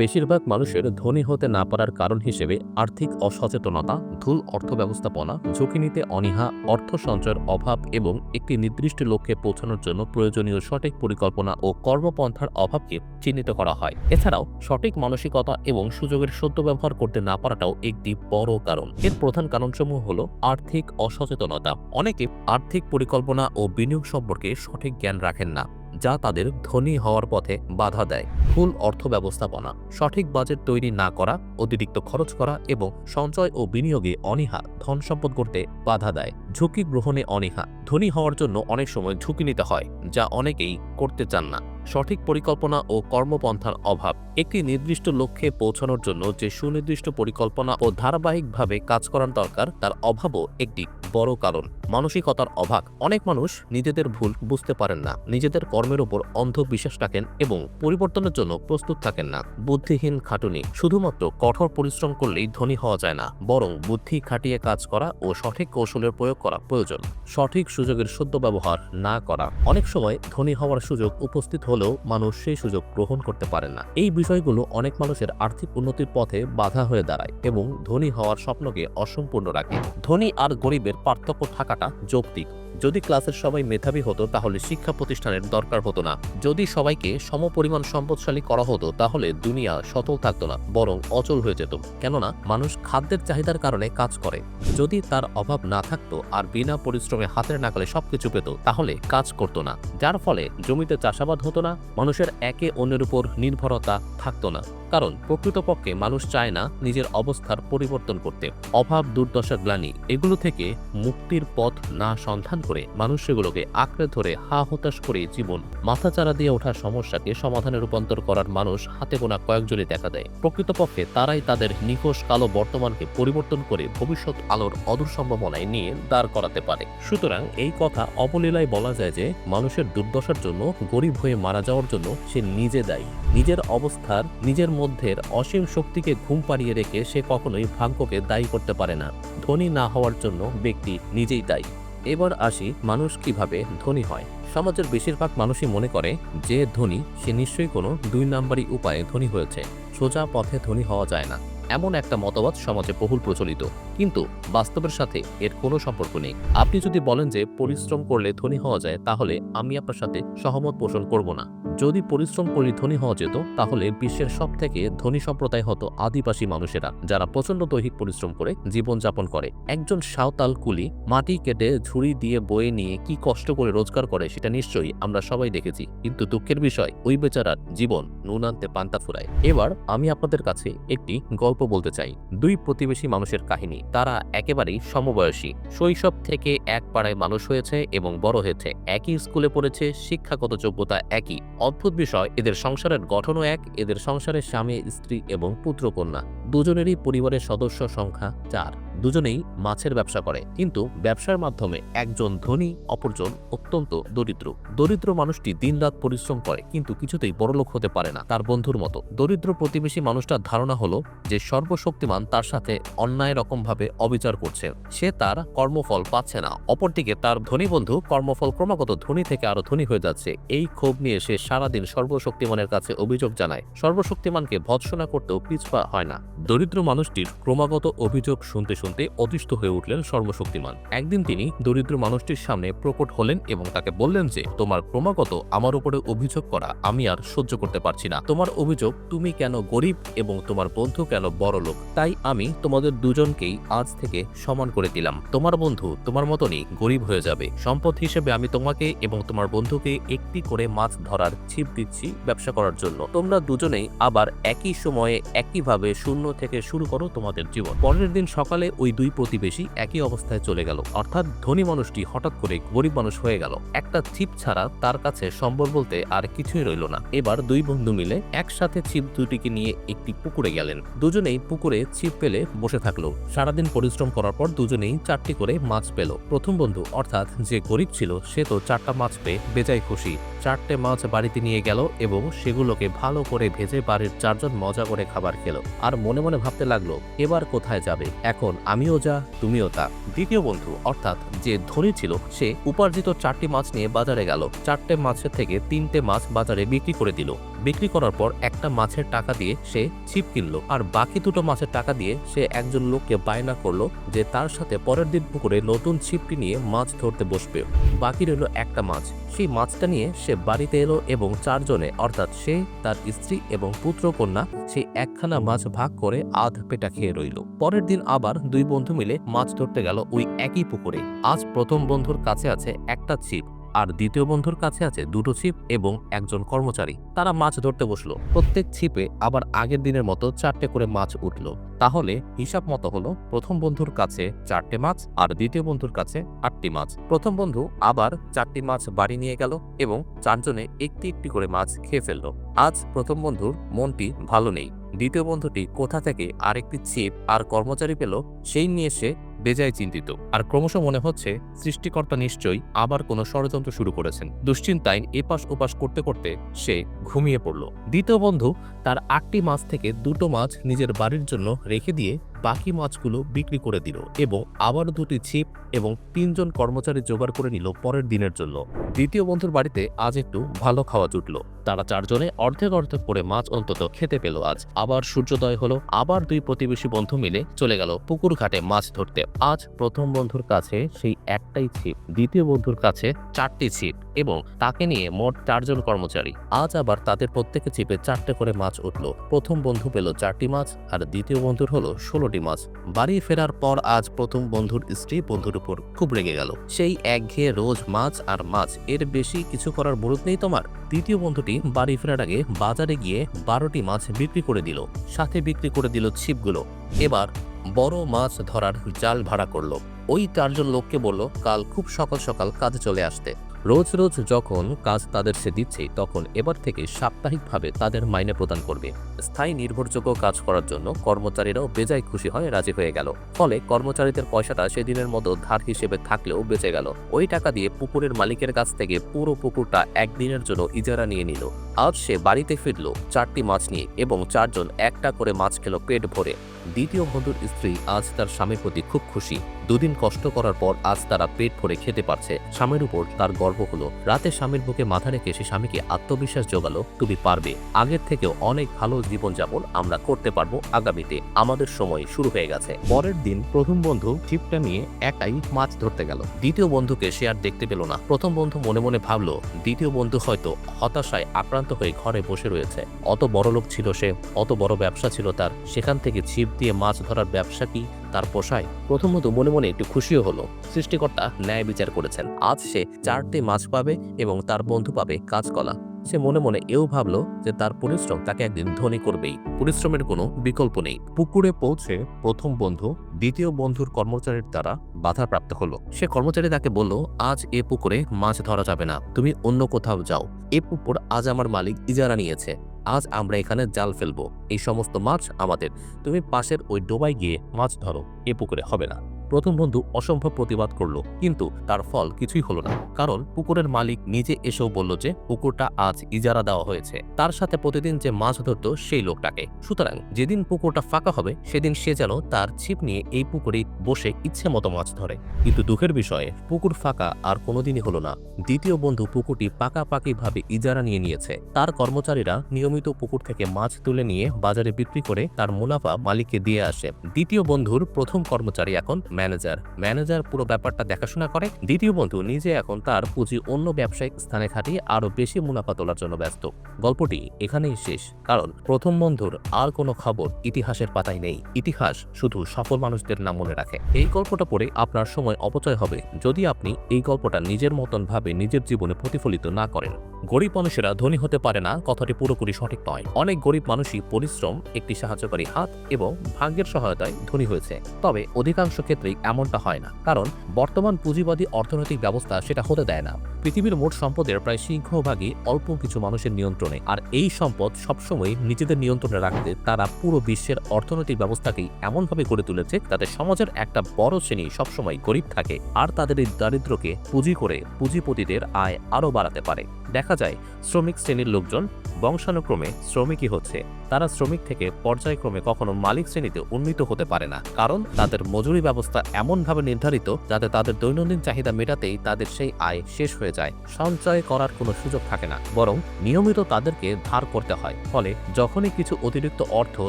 বেশিরভাগ মানুষের ধনী হতে না পারার কারণ হিসেবে আর্থিক অসচেতনতা, ভুল অর্থ ব্যবস্থাপনা ঝুঁকি নিতে অনীহা, অর্থ সঞ্চয়ের অভাব এবং একটি নির্দিষ্ট লক্ষ্যে পৌঁছানোর জন্য প্রয়োজনীয় সঠিক পরিকল্পনা ও কর্মপন্থার অভাবকে চিহ্নিত করা হয়। এছাড়াও, সঠিক মানসিকতা এবং সুযোগের সদ্য ব্যবহার করতে না পারাটাও একটি বড় কারণ। এর প্রধান কারণসমূহ হল আর্থিক অসচেতনতা। অনেকে আর্থিক পরিকল্পনা ও বিনিয়োগ সম্পর্কে সঠিক জ্ঞান রাখেন না। যা তাদের ধনী হওয়ার পথে বাধা দেয়। ভুল অর্থ ব্যবস্থাপনা, সঠিক বাজেট তৈরি না করা, অতিরিক্ত খরচ করা এবং সঞ্চয় ও বিনিয়োগে অনীহা ধন সম্পদ করতে বাধা দেয়। ঝুঁকি গ্রহণে অনীহা, ধনী হওয়ার জন্য অনেক সময় ঝুঁকি নিতে হয়, যা অনেকেই করতে চান না। সঠিক পরিকল্পনা ও কর্মপন্থার অভাব, একটি নির্দিষ্ট লক্ষ্যে পৌঁছানোর জন্য যে সুনির্দিষ্ট পরিকল্পনা ও ধারাবাহিকভাবে কাজ করার দরকার, তার অভাবও একটি বড় কারণ। মানসিকতার অভাব। অনেক মানুষ নিজেদের ভুল বুঝতে পারেন না। নিজেদের কর্মের উপর অন্ধ বিশ্বাস রাখেন এবং পরিবর্তনের জন্য প্রস্তুত থাকেন না। বুদ্ধিহীন খাটুনি। শুধুমাত্র কঠোর পরিশ্রম করলেই ধনী হওয়া যায় না। বরং বুদ্ধি খাটিয়ে কাজ করা ও সঠিক কৌশলের প্রয়োগ করা প্রয়োজন। সঠিক সুযোগের সদ্য ব্যবহার না করা। অনেক সময় ধনী হওয়ার সুযোগ উপস্থিত হলেও মানুষ সেই সুযোগ গ্রহণ করতে পারে না। এই বিষয়গুলো অনেক মানুষের আর্থিক উন্নতির পথে বাধা হয়ে দাঁড়ায় এবং ধনী হওয়ার স্বপ্নকে অসম্পূর্ণ রাখে। ধনী আর গরিবের পার্থক্য থাকাটা যৌক্তিক। যদি ক্লাসের সবাই মেধাবী হতো, তাহলে শিক্ষা প্রতিষ্ঠানের দরকার হতো না। যদি সবাইকে সমপরিমাণ সম্পদশালী করা হতো, তাহলে দুনিয়া সচল থাকতো না, বরং অচল হয়ে যেত। কেননা, মানুষ খাদ্যের চাহিদার কারণে কাজ করে। যদি তার অভাব না থাকতো আর বিনা পরিশ্রমে হাতের নাগালে সবকিছু পেত, তাহলে কাজ করতো না। যার ফলে জমিতে চাষাবাদ হতো না, মানুষের একে অন্যের উপর নির্ভরতা থাকতো না। কারণ, প্রকৃতপক্ষে মানুষ চায় না নিজের অবস্থার পরিবর্তন করতে। অভাব, দুর্দশা, গ্লানি, এগুলো থেকে মুক্তির পথ না সন্ধান করে মানুষ সেগুলোকে আঁকড়ে ধরে হা হতাশ করে জীবন মাথাচাড়া দিয়ে ওঠা সমস্যাকে সমাধানে রূপান্তর করার মানুষ হাতে গোনা কয়েকজনই দেখা দেয়। প্রকৃতপক্ষে তারাই তাদের নিখোশ কালো বর্তমানকে পরিবর্তন করে ভবিষ্যৎ আলোর অদূর সম্ভাবনায় নিয়ে দাঁড় করাতে পারে। সুতরাং এই কথা অবলীলায় বলা যায় যে মানুষের দুর্দশার জন্য, গরিব হয়ে মারা যাওয়ার জন্য সে নিজে দায়ী। নিজের অবস্থার, নিজের মধ্যের অসীম শক্তিকে ঘুম পাড়িয়ে রেখে সে কখনোই ভাগ্যকে দায়ী করতে পারে না। ধনী না হওয়ার জন্য ব্যক্তি নিজেই দায়ী। এবার আসি মানুষ কীভাবে ধনী হয়। সমাজের বেশিরভাগ মানুষই মনে করে যে ধনী, সে নিশ্চয়ই কোনো দুই নাম্বারই উপায়ে ধনী হয়েছে। সোজা পথে ধনী হওয়া যায় না। এমন একটা মতবাদ সমাজে বহুল প্রচলিত। কিন্তু বাস্তবের সাথে এর কোনো সম্পর্ক নেই। আপনি যদি বলেন যে পরিশ্রম করলে ধনী হওয়া যায়, তাহলে আমি আপনার সাথে সহমত পোষণ করব না। যদি পরিশ্রম করলে ধনী হওয়া যেত, তাহলে বিশ্বের সব থেকে ধনী সম্প্রদায় হতো আদিবাসী মানুষেরা, যারা প্রচণ্ড দৈহিক পরিশ্রম করে জীবনযাপন করে। একজন সাঁওতাল কুলি মাটি কেটে ঝুড়ি দিয়ে বয়ে নিয়ে কি কষ্ট করে রোজগার করে সেটা নিশ্চয়ই আমরা সবাই দেখেছি। কিন্তু দুঃখের বিষয়, ওই বেচারার জীবন নুন আনতে পান্তা ফুরায়। এবার আমি আপনাদের কাছে একটি গল্প বলতে চাই। দুই প্রতিবেশী মানুষের কাহিনী। তারা একেবারেই সমবয়সী। শৈশব থেকে এক পাড়ায় মানুষ হয়েছে এবং বড় হয়েছে। একই স্কুলে পড়েছে, শিক্ষাগত যোগ্যতা একই। অদ্ভুত বিষয়, এদের সংসারের গঠনও এক, এদের সংসারের স্বামী, স্ত্রী এবং পুত্রকন্যা। দুজনেরই পরিবারের সদস্য সংখ্যা চার। দুজনেই মাছের ব্যবসা করে। কিন্তু ব্যবসার মাধ্যমে একজন ধনী, অপরজন অত্যন্ত দরিদ্র। দরিদ্র মানুষটি দিনরাত পরিশ্রম করে, কিন্তু কিছুতেই বড়লোক হতে পারে না তার বন্ধুর মতো। দরিদ্র প্রতিবেশী মানুষটার ধারণা হলো যে সর্বশক্তিমান তার সাথে অন্যায় রকমভাবে অবিচার করছে। সে তার কর্মফল পাচ্ছে না। অপরদিকে তার ধনী বন্ধু কর্মফল ক্রমাগত ধনী থেকে আরও ধনী হয়ে যাচ্ছে। এই ক্ষোভ নিয়ে সে সারাদিন সর্বশক্তিমানের কাছে অভিযোগ জানায়। সর্বশক্তিমানকে ভৎসনা করতেও পিছপা হয় না। দরিদ্র মানুষটির ক্রমাগত অভিযোগ শুনতে শুনতে অতিষ্ঠ হয়ে উঠলেন সর্বশক্তিমান। একদিন তিনি দরিদ্র মানুষটির সামনে প্রকট হলেন এবং তাকে বললেন যে, তোমার ক্রমাগত আমার উপরে অভিযোগ করা আমি আর সহ্য করতে পারছি না। তোমার অভিযোগ তুমি কেন গরিব এবং তোমার বন্ধু কেন বড় লোক? তাই আমি তোমাদের দুজনকেই আজ থেকে সমান করে দিলাম। তোমার বন্ধু তোমার মতনই গরিব হয়ে যাবে। সম্পদ হিসেবে আমি তোমাকে এবং তোমার বন্ধুকে একটি করে মাছ ধরার ছিপ দিচ্ছি ব্যবসা করার জন্য। তোমরা দুজনেই আবার একই সময়ে একইভাবে শূন্য থেকে শুরু করো তোমাদের জীবন। পরের দিন সকালে ওই দুই প্রতিবেশী একই অবস্থায় চলে গেল। অর্থাৎ ধনী মানুষটি হঠাৎ করে গরিব মানুষ হয়ে গেল। একটা ছিপ ছাড়া তার কাছে সম্বল বলতে আর কিছুই রইল না। এবার দুই বন্ধু মিলে একসাথে ছিপ দুটিকে নিয়ে একটি পুকুরে গেলেন। দুজনেই পুকুরে ছিপ পেলে বসে থাকল। সারাদিন পরিশ্রম করার পর দুজনেই চারটি করে মাছ পেল। প্রথম বন্ধু, অর্থাৎ যে গরিব ছিল, সে তো চারটা মাছ পেয়ে বেজায় খুশি। চারটে মাছ বাড়িতে নিয়ে গেল এবং সেগুলোকে ভালো করে ভেজে বাড়ির চারজন মজা করে খাবার খেলো। আর মনে মনে মনে ভাবতে লাগল, এবার কোথায় যাবে? এখন আমিও যা, তুমিও তা। দ্বিতীয় বন্ধু, অর্থাৎ যে ধনী ছিল, সে উপার্জিত চারটি মাছ নিয়ে বাজারে গেল। চারটে মাছের থেকে তিনটে মাছ বাজারে বিক্রি করে দিল। বিক্রি করার পর একটা মাছের টাকা দিয়ে সে ছিপ কিনলো আর বাকি দুটো মাছের টাকা দিয়ে সে একজন লোককে বায়না করল যে তার সাথে পরের দিন পুকুরে নতুন ছিপটি নিয়ে মাছ ধরতে বসবে। বাকি রইল একটা মাছ। সেই মাছটা নিয়ে সে বাড়িতে এলো এবং চারজনে, অর্থাৎ সে, তার স্ত্রী এবং পুত্র কন্যা সেই একখানা মাছ ভাগ করে আধ পেটা খেয়ে রইল। পরের দিন আবার দুই বন্ধু মিলে মাছ ধরতে গেল ওই একই পুকুরে। আজ প্রথম বন্ধুর কাছে আছে একটা ছিপ। আর দ্বিতীয় বন্ধুর কাছে আছে দুটো ছিপ এবং একজন কর্মচারী। তারা মাছ ধরতে বসল। প্রত্যেক ছিপে আবার আগের দিনের মতো চারটে করে মাছ উঠল। তাহলে হিসাব মতো হলো, প্রথম বন্ধুর কাছে চারটে মাছ আর দ্বিতীয় বন্ধুর কাছে আটটি মাছ। প্রথম বন্ধু আবার চারটি মাছ বাড়ি নিয়ে গেল এবং চারজনে একটি একটি করে মাছ খেয়ে ফেলল। আজ প্রথম বন্ধুর মনটি ভালো নেই। দ্বিতীয় বন্ধুটি কোথা থেকে আরেকটি ছিপ আর কর্মচারী পেল, সেই নিয়ে সে বেজায় চিন্তিত। আর ক্রমশ মনে হচ্ছে সৃষ্টিকর্তা নিশ্চয়ই আবার কোনো ষড়যন্ত্র শুরু করেছেন। দুশ্চিন্তায় এপাশ ওপাশ করতে করতে সে ঘুমিয়ে পড়ল। দ্বিতীয় বন্ধু তার আটটি মাছ থেকে দুটো মাছ নিজের বাড়ির জন্য রেখে দিয়ে বাকি মাছগুলো বিক্রি করে দিল এবং আবার দুটি ছিপ এবং তিনজন কর্মচারী জোগাড় করে নিল পরের দিনের জন্য। দ্বিতীয় বন্ধুর বাড়িতে আজ একটু ভালো খাওয়া জুটল। তারা চারজনে অর্ধেক অর্ধেক করে মাছ অন্তত খেতে পেল আজ। আবার সূর্যোদয় হলো, আবার দুই প্রতিবেশী বন্ধু মিলে চলে গেল পুকুর ঘাটে মাছ ধরতে। আজ প্রথম বন্ধুর কাছে সেই একটাই ছিপ, দ্বিতীয় বন্ধুর কাছে চারটি ছিপ এবং তাকে নিয়ে মোট চারজন কর্মচারী। আজ আবার তাদের প্রত্যেকে ছিপে চারটে করে মাছ উঠল। প্রথম বন্ধু পেল চারটি মাছ আর দ্বিতীয় বন্ধুর হলো ষোলোটি মাছ। বাড়ি ফেরার পর আজ প্রথম বন্ধুর স্ত্রী বন্ধুর উপর খুব রেগে গেল। সেই একঘেয়ে রোজ মাছ আর মাছ, এর বেশি কিছু করার মুরুদ নেই তোমার? দ্বিতীয় বন্ধুটি বাড়ি ফেরার আগে বাজারে গিয়ে বারোটি মাছ বিক্রি করে দিল। সাথে বিক্রি করে দিল ছিপগুলো। এবার বড় মাছ ধরার জাল ভাড়া করল। ওই চারজন লোককে বলল, কাল খুব সকাল সকাল কাজে চলে আসতে। রোজ রোজ যখন কাজ তাদের সে দিচ্ছে তখন এবার থেকে সাপ্তাহিকভাবে তাদের মাইনে প্রদান করবে। স্থায়ী নির্ভরযোগ্য কাজ করার জন্য কর্মচারীরাও বেজায় খুশি হয় রাজি হয়ে গেল। ফলে কর্মচারীদের পয়সাটা সেদিনের মতো ধার হিসেবে থাকলেও বেঁচে গেল। ওই টাকা দিয়ে পুকুরের মালিকের কাছ থেকে পুরো পুকুরটা একদিনের জন্য ইজারা নিয়ে নিল। আজ সে বাড়িতে ফিরল চারটি মাছ নিয়ে এবং চারজন একটা করে মাছ খেল পেট ভরে। দ্বিতীয় বন্ধুর স্ত্রী আজ তার স্বামীর প্রতি খুব খুশি। দুদিন কষ্ট করার পর আজ তারা পেট ভরে খেতে পারছে। স্বামীর উপর তার গর্ব হলো। রাতে স্বামীর বুকে মাথা রেখে সে স্বামীকে আত্মবিশ্বাস জোগালো, তুমি পারবে। আগের থেকেও অনেক ভালো জীবনযাপন আমরা করতে পারব আগামীতে। আমাদের সময় শুরু হয়ে গেছে। পরের দিন প্রথম বন্ধু ছিপটা নিয়ে একাই মাছ ধরতে গেল। দ্বিতীয় বন্ধুকে সে আর দেখতে পেল না। প্রথম বন্ধু মনে মনে ভাবলো, দ্বিতীয় বন্ধু হয়তো হতাশায় আক্রান্ত হয়ে ঘরে বসে রয়েছে। অত বড় লোক ছিল সে, অত বড় ব্যবসা ছিল তার। সেখান থেকে ছিপ দিয়ে মাছ ধরার ব্যবসা কি তার পোষায়? প্রথমত মনে মনে একটু খুশিও হলো। সৃষ্টিকর্তা ন্যায় বিচার করেছেন। আজ সে চারটে মাছ পাবে এবং তার বন্ধু পাবে কাঁচকলা। সে মনে মনে এও ভাবলো যে তার পরিশ্রম তাকে একদিন ধনী করবেই। পরিশ্রমের কোনো বিকল্প নেই। পুকুরে পৌঁছে প্রথম বন্ধু দ্বিতীয় বন্ধুর কর্মচারীর দ্বারা বাধাপ্রাপ্ত হলো। সে কর্মচারী তাকে বলল আজ এ পুকুরে মাছ ধরা যাবে না। তুমি অন্য কোথাও যাও। এ পুকুর আজ আমার মালিক ইজারা নিয়েছে। আজ আমরা এখানে জাল ফেলব। এই সমস্ত মাছ আমাদের। তুমি পাশের ওই ডোবায় গিয়ে মাছ ধরো। এ পুকুরে হবে না। প্রথম বন্ধু অসম্ভব প্রতিবাদ করল, কিন্তু তার ফল কিছুই হলো না। কারণ পুকুরের মালিক নিজে এসেও বলল যে পুকুরটা আজ ইজারা দেওয়া হয়েছে। তার সাথে প্রতিদিন যে মাছ ধরত সেই লোকটাকে। সুতরাং যেদিন পুকুরটা ফাঁকা হবে, সেদিন সে যেন তার ছিপ নিয়ে এই পুকুরে বসে ইচ্ছে মতো মাছ ধরে। কিন্তু দুঃখের বিষয়ে, পুকুর ফাঁকা আর কোনোদিনই হলো না। দ্বিতীয় বন্ধু পুকুরটি পাকাপাকিভাবে ইজারা নিয়ে নিয়েছে। তার কর্মচারীরা নিয়মিত পুকুর থেকে মাছ তুলে নিয়ে বাজারে বিক্রি করে তার মুনাফা মালিককে দিয়ে আসে। দ্বিতীয় বন্ধুর প্রথম কর্মচারী এখন ম্যানেজার ম্যানেজার পুরো ব্যাপারটা দেখাশোনা করে। দ্বিতীয় বন্ধু নিজে এখন তার পুঁজি অন্য ব্যবসায়িক স্থানে খাটিয়ে আরও বেশি মুনাফা তোলার জন্য ব্যস্ত। গল্পটি এখানেই শেষ, কারণ প্রথম বন্ধুর আর কোনো খবর ইতিহাসের পাতায় নেই। ইতিহাস শুধু সফল মানুষদের নাম মনে রাখে। এই গল্পটা পড়ে আপনার সময় অপচয় হবে যদি আপনি এই গল্পটা নিজের মতন ভাবে নিজের জীবনে প্রতিফলিত না করেন। গরিব মানুষেরা ধনী হতে পারে না, কথাটি পুরোপুরি সঠিক নয়। অনেক গরিব মানুষই পরিশ্রম, একটি সাহায্যকারী হাত এবং ভাগ্যের সহায়তায় ধনী হয়েছে। তবে অধিকাংশ ক্ষেত্রেই এমনটা হয় না, কারণ বর্তমান পুঁজিবাদী অর্থনৈতিক ব্যবস্থা সেটা হতে দেয় না। পৃথিবীর মোট সম্পদের প্রায় সিংহভাগই অল্প কিছু মানুষের নিয়ন্ত্রণে, আর এই সম্পদ সবসময় নিজেদের নিয়ন্ত্রণে রাখতে তারা পুরো বিশ্বের অর্থনৈতিক ব্যবস্থাকেই এমনভাবে গড়ে তুলেছে যাতে সমাজের একটা বড় শ্রেণি সবসময় গরিব থাকে, আর তাদের এই দারিদ্রকে পুঁজি করে পুঁজিপতিদের আয় আরও বাড়াতে পারে। দেখা যায় শ্রমিক শ্রেণির লোকজন বংশানুক্রমে শ্রমিকই হচ্ছে। তারা শ্রমিক থেকে পর্যায়ক্রমে কখনো মালিক শ্রেণীতে উন্নীত হতে পারে না। কারণ তাদের মজুরি ব্যবস্থা এমনভাবে নির্ধারিত যাতে তাদের দৈনন্দিন চাহিদা মেটাতেই তাদের সেই আয় শেষ হয়ে যায়। সঞ্চয় করার কোনো সুযোগ থাকে না। বরং নিয়মিত তাদেরকে ধার করতে হয়। ফলে যখনই কিছু অতিরিক্ত অর্থ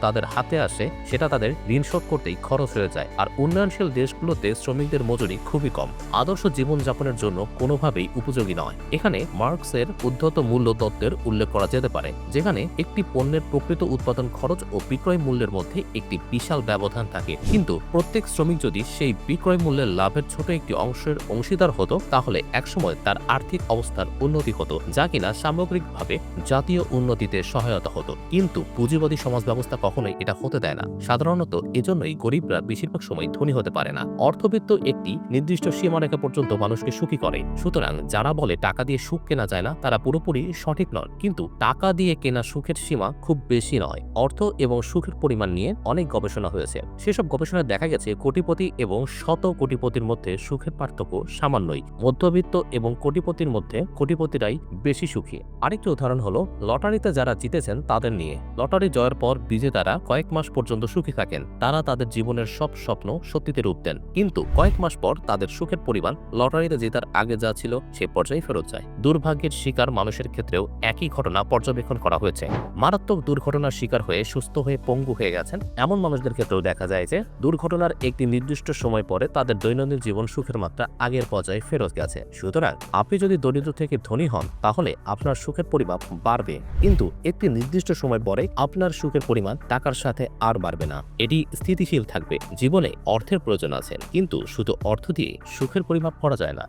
তাদের হাতে আসে, সেটা তাদের ঋণ শোধ করতেই খরচ হয়ে যায়। আর উন্নয়নশীল দেশগুলোতে শ্রমিকদের মজুরি খুবই কম। আদর্শ জীবনযাপনের জন্য কোনোভাবেই উপযোগী নয়। এখানে মার্কসের উদ্ধত মূল্য তত্ত্বের উল্লেখ করা যেতে পারে, যেখানে একটি পণ্যের প্রকৃত উৎপাদন খরচ ও বিক্রয় মূল্যের মধ্যে একটি বিশাল ব্যবধান থাকে। কিন্তু প্রত্যেক শ্রমিক যদি সেই বিক্রয় মূল্যের লাভের ছোট একটি অংশের অংশীদার হতো, তাহলে একসময় তার আর্থিক অবস্থার উন্নতি হতো, যা কিনা সামগ্রিকভাবে জাতীয় উন্নতিতে সহায়তা হতো। কিন্তু পুঁজিবাদী সমাজ ব্যবস্থা কখনোই এটা হতে দেয় না। সাধারণত এজন্যই গরিবরা বেশিরভাগ সময় ধনী হতে পারে না। অর্থবিত্ত একটি নির্দিষ্ট সীমারেখা পর্যন্ত মানুষকে সুখী করে। সুতরাং যারা বলে টাকা দিয়ে সুখ কেনা যায় না, তারা পুরোপুরি সঠিক নন। কিন্তু টাকা দিয়ে কেনা সুখের সীমা খুব বেশি নয়। অর্থ এবং সুখের পরিমাণ নিয়ে অনেক গবেষণা হয়েছে। সেসব গবেষণায় দেখা গেছে কোটিপতি এবং শত কোটিপতির মধ্যে সুখের পার্থক্য সামান্যই। মধ্যবিত্ত এবং কোটিপতির মধ্যে কোটিপতিরাই বেশি সুখী। আরেকটি উদাহরণ হলো, লটারিতে যারা জিতেছেন তাদের নিয়ে। লটারি জয়ের পর বিজেতারা কয়েক মাস পর্যন্ত সুখী থাকেন। তারা তাদের জীবনের সব স্বপ্ন সত্যিতে রূপ দেন। কিন্তু কয়েক মাস পর তাদের সুখের পরিমাণ লটারিতে জেতার আগে যা ছিল সে পর্যায়ে ফেরত যায়। দুর্ভাগ্যের শিকার মানুষের ক্ষেত্রেও একই ঘটনা পর্যবেক্ষণ করা হয়েছে। মারাত্মক দুর্ঘটনার শিকার হয়ে সুস্থ হয়ে পঙ্গু হয়ে গেছেন এমন মানুষদের ক্ষেত্রেও দেখা যায় যে দুর্ঘটনার একটি নির্দিষ্ট সময় পরে তাদের দৈনন্দিন জীবন সুখের মাত্রা আগের পর্যায়ে ফেরত গেছে। সুতরাং আপনি যদি দরিদ্র থেকে ধনী হন, তাহলে আপনার সুখের পরিমাপ বাড়বে। কিন্তু একটি নির্দিষ্ট সময় পরে আপনার সুখের পরিমাণ টাকার সাথে আর বাড়বে না। এটি স্থিতিশীল থাকবে। জীবনে অর্থের প্রয়োজন আছে। কিন্তু শুধু অর্থ দিয়ে সুখের পরিমাপ করা যায় না।